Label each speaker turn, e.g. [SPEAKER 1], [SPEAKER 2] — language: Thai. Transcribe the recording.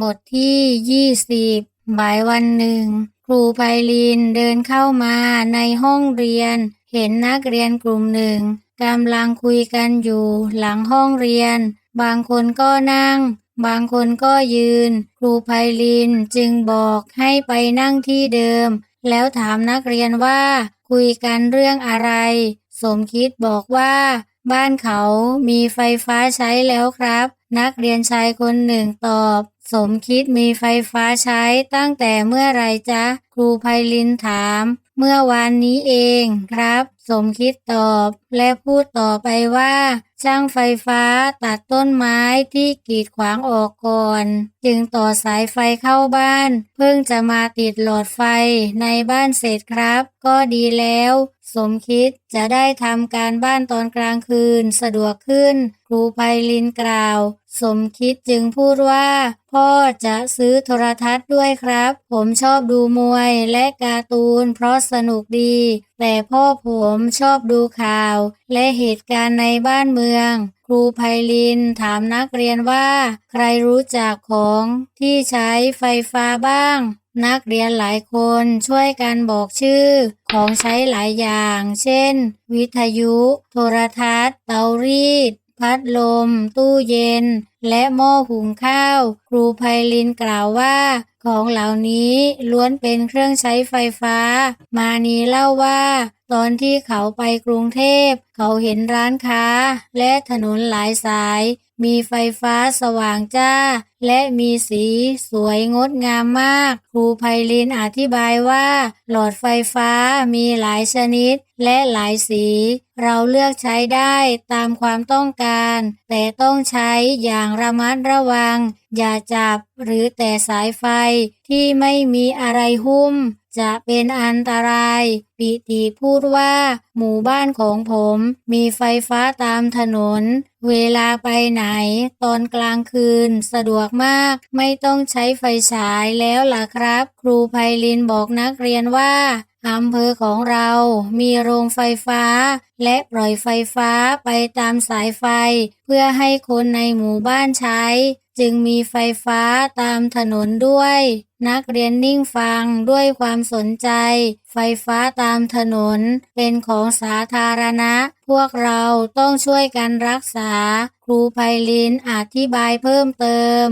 [SPEAKER 1] บทที่20บ่ายวันหนึ่ง ครูไพลินเดินเข้ามาในห้องเรียน เห็นนักเรียนกลุ่มหนึ่งกำลังคุยกันอยู่หลังห้องเรียน บางคนก็นั่ง บางคนก็ยืน ครูไพลินจึงบอกให้ไปนั่งที่เดิม แล้วถามนักเรียนว่า คุยกันเรื่องอะไร สมคิดบอกว่า บ้านเขามีไฟฟ้าใช้แล้วครับ นักเรียนชายคนหนึ่งตอบ สมคิดมีไฟฟ้าใช้ตั้งแต่เมื่อไรจ๊ะ ครูไพลินถาม เมื่อวานนี้เองครับ สมคิดตอบ และพูดต่อไปว่า ช่างไฟฟ้าตัดต้นไม้ที่กีดขวางออกก่อน จึงต่อสายไฟเข้าบ้าน เพิ่งจะมาติดหลอดไฟในบ้านเสร็จครับ ก็ดีแล้ว สมคิดจะได้ทำการบ้านตอนกลางคืนสะดวกขึ้น ครูไพลินกล่าว สมคิดจึงพูดว่า พ่อจะซื้อโทรทัศน์ด้วยครับ ผมชอบดูมวยและการ์ตูนเพราะสนุกดี แต่พ่อผมชอบดูข่าว และเหตุการณ์ในบ้านเมือง ครูไพลินถามนักเรียนว่า ใครรู้จักของที่ใช้ไฟฟ้าบ้าง นักเรียนหลายคนช่วยกันบอกชื่อ ของใช้หลายอย่าง เช่น วิทยุ โทรทัศน์ เตารีด พัดลม ตู้เย็นและหม้อหุงข้าว ครูไพลินกล่าวว่า ของเหล่านี้ล้วนเป็นเครื่องใช้ไฟฟ้า มานีเล่าว่า ตอนที่เขาไปกรุงเทพ เขาเห็นร้านค้า และถนนหลายสาย มีไฟฟ้าสว่างจ้า และมีสีสวยงดงามมาก ครูไพลินอธิบายว่า หลอดไฟฟ้ามีหลายชนิด และหลายสี เราเลือกใช้ได้ตามความต้องการ แต่ต้องใช้อย่างอย่างระมัดระวัง อย่าจับหรือแต่สายไฟที่ไม่มีอะไรหุ้ม จะเป็นอันตราย ปิติพูดว่า หมู่บ้านของผมมีไฟฟ้าตามถนน เวลาไปไหน ตอนกลางคืนสะดวกมาก ไม่ต้องใช้ไฟฉายแล้วล่ะครับ ครูไพลินบอกนักเรียนว่า อำเภอของเรามีโรงไฟฟ้า และปล่อยไฟฟ้าไปตามสายไฟ เพื่อให้คนในหมู่บ้านใช้ จึงมีไฟฟ้าตามถนนด้วย นักเรียนนิ่งฟังด้วยความสนใจ ไฟฟ้าตามถนน เป็นของสาธารณะ พวกเราต้องช่วยกันรักษา ครูไพลินอธิบายเพิ่มเติม